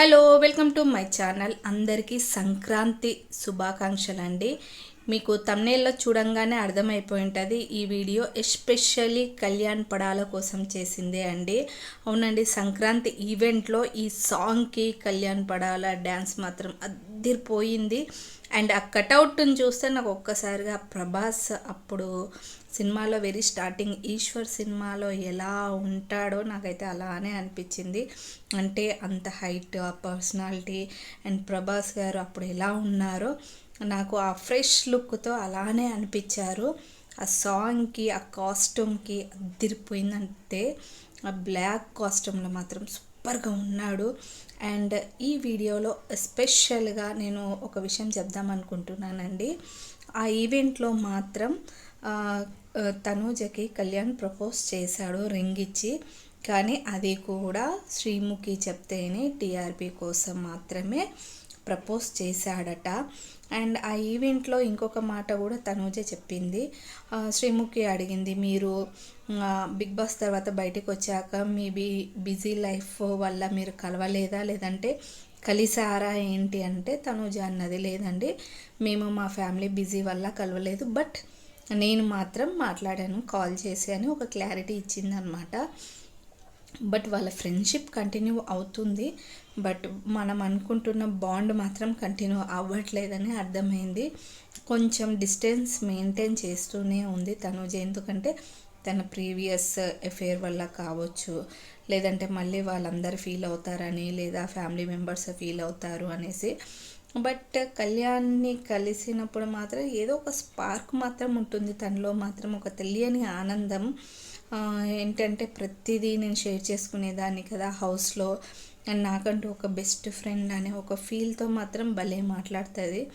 Hello welcome to my channel. అందరికీ సంక్రాంతి శుభాకాంక్షలు అండి మీకు తమ్నేల్లో చూడంగానే అర్థమైపోయి ఉంటుంది ఈ వీడియో ఎస్పెషల్లీ కళ్యాణ్ పడాల కోసం చేసిందే అండి. అవునండి సంక్రాంతి ఈవెంట్లో ఈ సాంగ్కి కళ్యాణ్ పడాల డ్యాన్స్ మాత్రం అద్దరిపోయింది. అండ్ ఆ కటౌట్ని చూస్తే నాకు ఒక్కసారిగా ప్రభాస్ అప్పుడు సినిమాలో వెరీ స్టార్టింగ్ ఈశ్వర్ సినిమాలో ఎలా ఉంటాడో నాకైతే అలానే అనిపించింది. అంటే అంత హైట్ ఆ పర్సనాలిటీ అండ్ ప్రభాస్ గారు అప్పుడు ఎలా ఉన్నారో నాకు ఆ ఫ్రెష్ లుక్తో అలానే అనిపించారు. ఆ సాంగ్కి ఆ కాస్ట్యూమ్కి అదిరిపోయిందంటే ఆ బ్లాక్ కాస్ట్యూమ్లో మాత్రం సూపర్గా ఉన్నాడు. అండ్ ఈ వీడియోలో ఎస్పెషల్గా నేను ఒక విషయం చెప్దాం అనుకుంటున్నానండి. ఆ ఈవెంట్లో మాత్రం తనూజకి కళ్యాణ్ ప్రపోజ్ చేశాడు రింగ్ ఇచ్చి. కానీ అది కూడా శ్రీముఖి చెప్తేనే టీఆర్పీ కోసం మాత్రమే. ప్రపోజ్ చేశాడట. అండ్ ఆ ఈవెంట్లో ఇంకొక మాట కూడా తనూజే చెప్పింది. శ్రీముఖి అడిగింది మీరు బిగ్ బాస్ తర్వాత బయటకు వచ్చాక మీ బి బిజీ లైఫ్ వల్ల మీరు కలవలేదా? లేదంటే కలిసారా? ఏంటి? అంటే తనూజ అన్నది లేదండి మేము మా ఫ్యామిలీ బిజీ వల్ల కలవలేదు బట్ నేను మాత్రం మాట్లాడాను కాల్ చేసి అని ఒక క్లారిటీ ఇచ్చిందనమాట. బట్ వాళ్ళ ఫ్రెండ్షిప్ కంటిన్యూ అవుతుంది. బట్ మనం అనుకుంటున్న బాండ్ మాత్రం కంటిన్యూ అవ్వట్లేదని అర్థమైంది. కొంచెం డిస్టెన్స్ మెయింటైన్ చేస్తూనే ఉంది తనుజ. ఎందుకంటే తన ప్రీవియస్ ఎఫేర్ వల్ల కావచ్చు లేదంటే మళ్ళీ వాళ్ళందరూ ఫీల్ అవుతారని లేదా ఫ్యామిలీ మెంబర్స్ ఫీల్ అవుతారు అనేసి బట్ కళ్యాణ్ని కలిసినప్పుడు మాత్రం ఏదో ఒక స్పార్క్ మాత్రం ఉంటుంది. తనలో మాత్రం ఒక తెలియని ఆనందం. ఏంటంటే ప్రతిదీ నేను షేర్ చేసుకునేదాన్ని కదా హౌస్లో. అండ్ నాకంటూ ఒక బెస్ట్ ఫ్రెండ్ అనే ఒక ఫీల్తో మాత్రం భలే మాట్లాడుతుంది.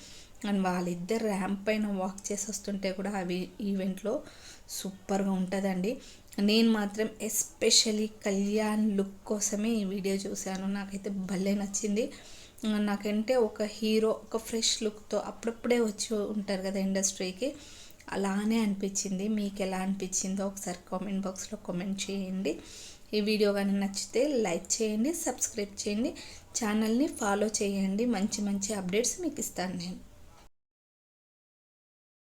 అండ్ వాళ్ళిద్దరు ర్యాంప్ పైన వాక్ చేసి వస్తుంటే కూడా అవి ఈవెంట్లో సూపర్గా ఉంటుందండి. నేను మాత్రం ఎస్పెషలీ కళ్యాణ్ లుక్ కోసమే ఈ వీడియో చూశాను. నాకైతే భలే నచ్చింది. నాకంటే ఒక హీరో ఒక ఫ్రెష్ లుక్తో అప్పుడప్పుడే వచ్చి ఉంటారు కదా ఇండస్ట్రీకి. అలానే అనిపించింది. మీకు ఎలా అనిపించిందో ఒకసారి కామెంట్ బాక్స్లో కామెంట్ చేయండి. ఈ వీడియో కానీ నచ్చితే లైక్ చేయండి సబ్స్క్రైబ్ చేయండి ఛానల్ని ఫాలో చేయండి. మంచి మంచి అప్డేట్స్ మీకు ఇస్తాను నేను.